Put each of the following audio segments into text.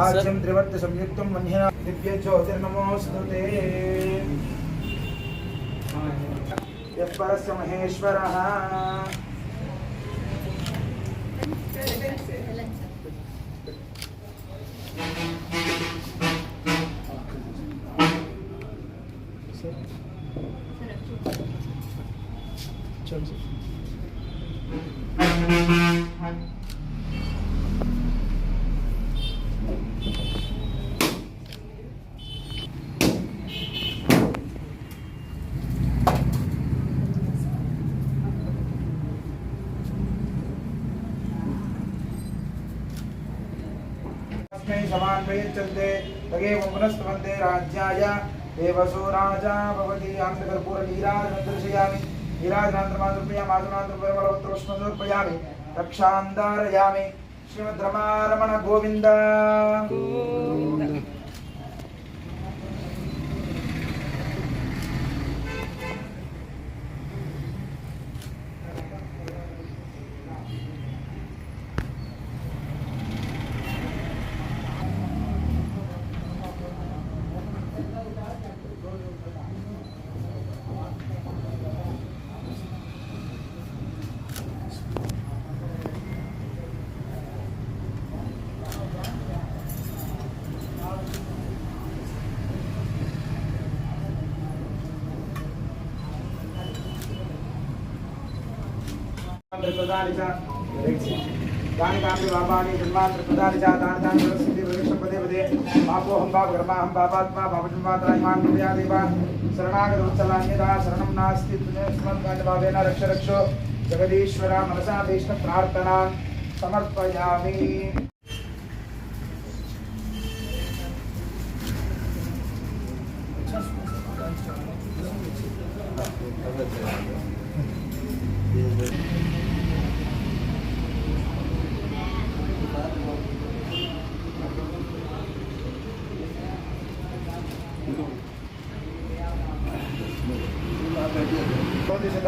साध्यं त्रिवर्त संयुक्तं मन्यना दिव्य महेश्वरः। Thank you. तस्मै समान्वयच्यन्ते तगेव पुनस्तवन्ते राज्याय देवसो राजा भवति आन्तकर्पूरनीराजनं दर्शयामि नीराजनान्तरमादर्पयामि आसनान्तरपरमलोत्रोष्णं समर्पयामि దానికాపి వాపాని జన్మాత్ర ప్రదాని చ దాని దాని ప్రసిద్ధి ప్రవేశం పదే పదే పాపోహం పాప కర్మాహం పాపాత్మా పాపజన్మాత్రాహిమాన్ కుర్యాదేవ శరణాగత ఉత్సలాన్యదా శరణం నాస్తి స్మద్గాని భావేన రక్ష రక్షో జగదీశ్వర మనసా దేశ ప్రార్థనా సమర్పయామి Thank you.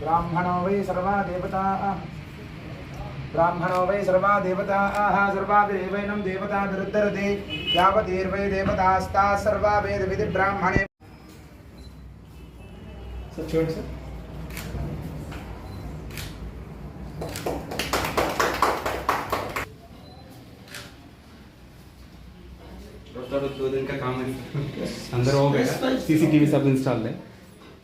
ब्राह्मणो वै सर्वा देवता ब्राह्मणो वै सर्वा देवता सर्वा सर्वाभिरेवैनं देवता विरुद्धरति यावदीर्वै देवतास्ता सर्वा वेदविधि ब्राह्मणे। सर चोट सर। रुद्र का काम है। अंदर हो गया। सीसीटीवी सब इंस्टॉल है।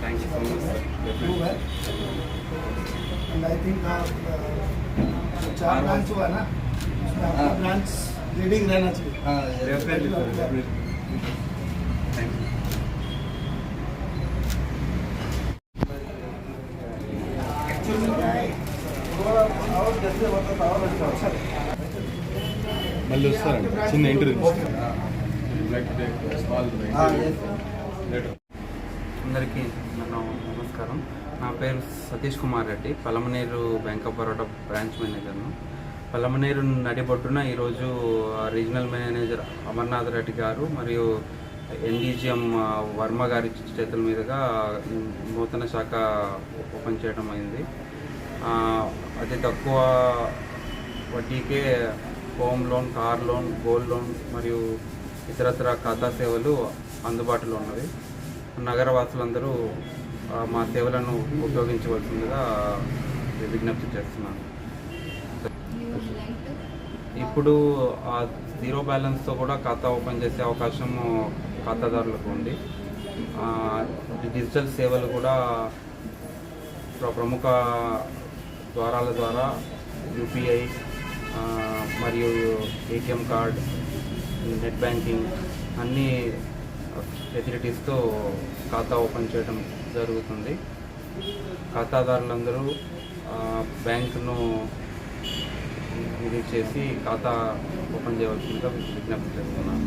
Thank you so much sir and I think our uh, चार ब्रांच हुआ ना उसमें आपका हाँ। ब्रांच लीडिंग रहना चाहिए डेफिनेटली सर థ్యాంక్ యూ మళ్ళీ వస్తారండి చిన్న ఇంటర్వ్యూ అందరికీ నమస్కారం. నా పేరు Satish Kumar Reddy Palamaner bank of Baroda branch మేనేజర్ను. Palamaner నడిబొడ్డున ఈరోజు రీజనల్ మేనేజర్ అమర్నాథ్ రెడ్డి గారు మరియు ఎన్డీజీఎం వర్మ గారి చేతుల మీదుగా నూతన శాఖ ఓపెన్ చేయడం అయింది. అతి తక్కువ వడ్డీకే home loan car loan gold loan మరియు ఇతరత్ర ఖాతా సేవలు అందుబాటులో ఉన్నవి. నగర వాసులందరూ మా సేవలను ఉపయోగించవలసిందిగా విజ్ఞప్తి చేస్తున్నాను. ఇప్పుడు ఆ జీరో బ్యాలెన్స్తో కూడా ఖాతా ఓపెన్ చేసే అవకాశం ఖాతాదారులకు ఉంది. డిజిటల్ సేవలు కూడా ప్రముఖ ద్వారాల ద్వారా యూపీఐ మరియు ఏటీఎం కార్డ్ నెట్ బ్యాంకింగ్ అన్నీ ఫెసిలిటీస్తో ఖాతా ఓపెన్ చేయడం జరుగుతుంది. ఖాతాదారులందరూ బ్యాంకును ఇది చేసి ఖాతా ఓపెన్ చేయవలసిందిగా విజ్ఞప్తి చేస్తున్నాను.